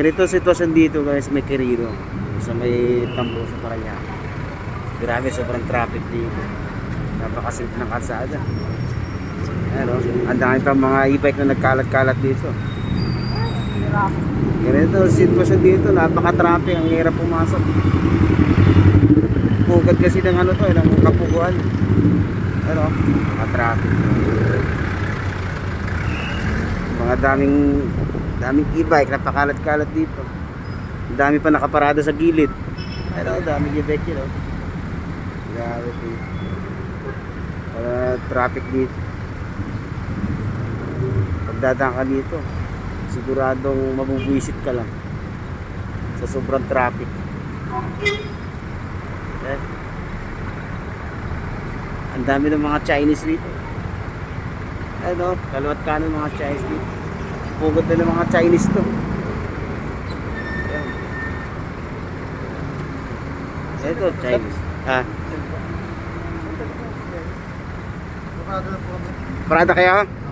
Ganito sitwasyon dito guys, may Quirino. Sa may tambo sa Paranaque. Grabe, sobrang traffic dito. Napakasimple ng kalsada. Ano, ang dami pa mga e-bike na nagkalat-kalat dito. Ganito sitwasyon dito, napaka-traffic, ang hirap pumasok. Pugad kasi ng ano to, eh, ng kapuguan. Ano, napaka-traffic. Mga daming daming e-bike napakalat-kalat dito. Ang dami pa nakaparada sa gilid. Pero daming e-bike yun, oh. Grabe dito. Para traffic dito. Pagdadaan ka dito, siguradong mabubwisit ka lang sa sobrang traffic. Eh. Ang dami ng mga Chinese dito. Ano, kaliwat kanan mga Chinese dito. Pugod na ng mga Chinese to. Ayan. Ito, Chinese. Ah, Bukado na